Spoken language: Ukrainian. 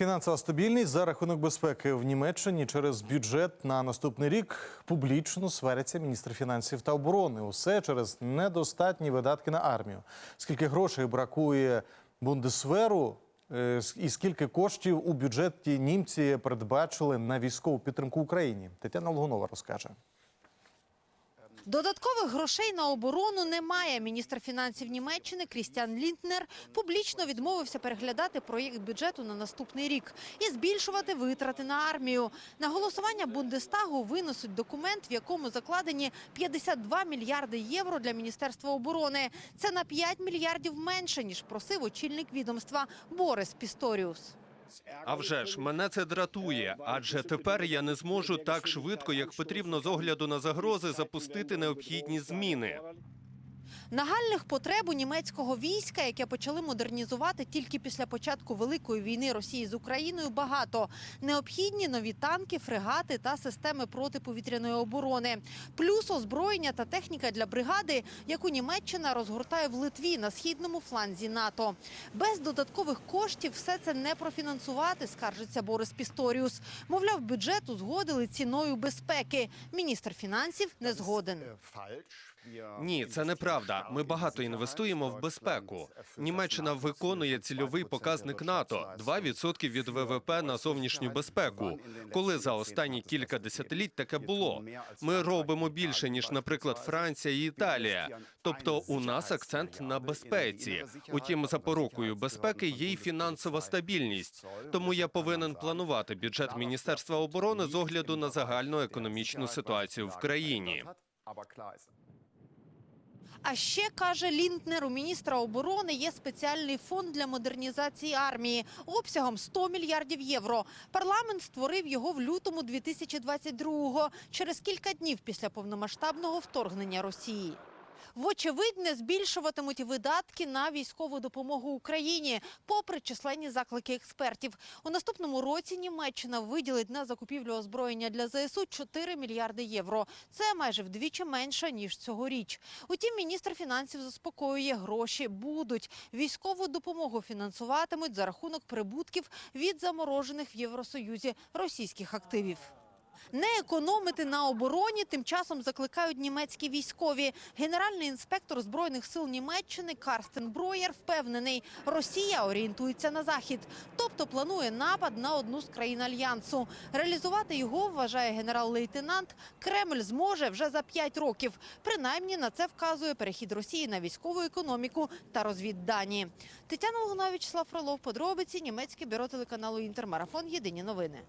Фінансова стабільність за рахунок безпеки в Німеччині через бюджет на наступний рік публічно сваряться міністр фінансів та оборони. Усе через недостатні видатки на армію. Скільки грошей бракує Бундесверу, е, і скільки коштів у бюджеті німці передбачили на військову підтримку Україні? Тетяна Логунова розкаже. Додаткових грошей на оборону немає. Міністр фінансів Німеччини Крістіан Лінтнер публічно відмовився переглядати проєкт бюджету на наступний рік і збільшувати витрати на армію. На голосування Бундестагу винесуть документ, в якому закладені 52 мільярди євро для міністерства оборони. Це на 5 мільярдів менше ніж просив очільник відомства Борис Пісторіус. А вже ж мене це дратує, адже тепер я не зможу так швидко, як потрібно з огляду на загрози, запустити необхідні зміни. Нагальних потреб у німецького війська, яке почали модернізувати тільки після початку великої війни Росії з Україною, багато необхідні нові танки, фрегати та системи протиповітряної оборони, плюс озброєння та техніка для бригади, яку Німеччина розгортає в Литві на східному фланзі НАТО. Без додаткових коштів все це не профінансувати, скаржиться Борис Пісторіус. Мовляв, бюджет узгодили ціною безпеки. Міністр фінансів не згоден. Ні, це неправда. Ми багато інвестуємо в безпеку. Німеччина виконує цільовий показник НАТО 2% від ВВП на зовнішню безпеку. Коли за останні кілька десятиліть таке було, ми робимо більше ніж, наприклад, Франція і Італія. Тобто, у нас акцент на безпеці. Утім, запорукою безпеки є й фінансова стабільність. Тому я повинен планувати бюджет Міністерства оборони з огляду на загальну економічну ситуацію в країні. А ще каже Лінтнер, у міністра оборони є спеціальний фонд для модернізації армії обсягом 100 мільярдів євро. Парламент створив його в лютому 2022-го, через кілька днів після повномасштабного вторгнення Росії. Вочевидь, не збільшуватимуть видатки на військову допомогу Україні, попри численні заклики експертів. У наступному році Німеччина виділить на закупівлю озброєння для ЗСУ 4 мільярди євро. Це майже вдвічі менше ніж цьогоріч. Утім, міністр фінансів заспокоює, гроші будуть. Військову допомогу фінансуватимуть за рахунок прибутків від заморожених в Євросоюзі російських активів. Не економити на обороні тим часом закликають німецькі військові. Генеральний інспектор збройних сил Німеччини Карстен Броєр впевнений, Росія орієнтується на захід, тобто планує напад на одну з країн альянсу. Реалізувати його вважає генерал-лейтенант. Кремль зможе вже за п'ять років. Принаймні на це вказує перехід Росії на військову економіку та розвіддані. Тетяна Лугунович, Слав Фролов, подробиці німецьке бюро телеканалу Інтермарафон. Єдині новини.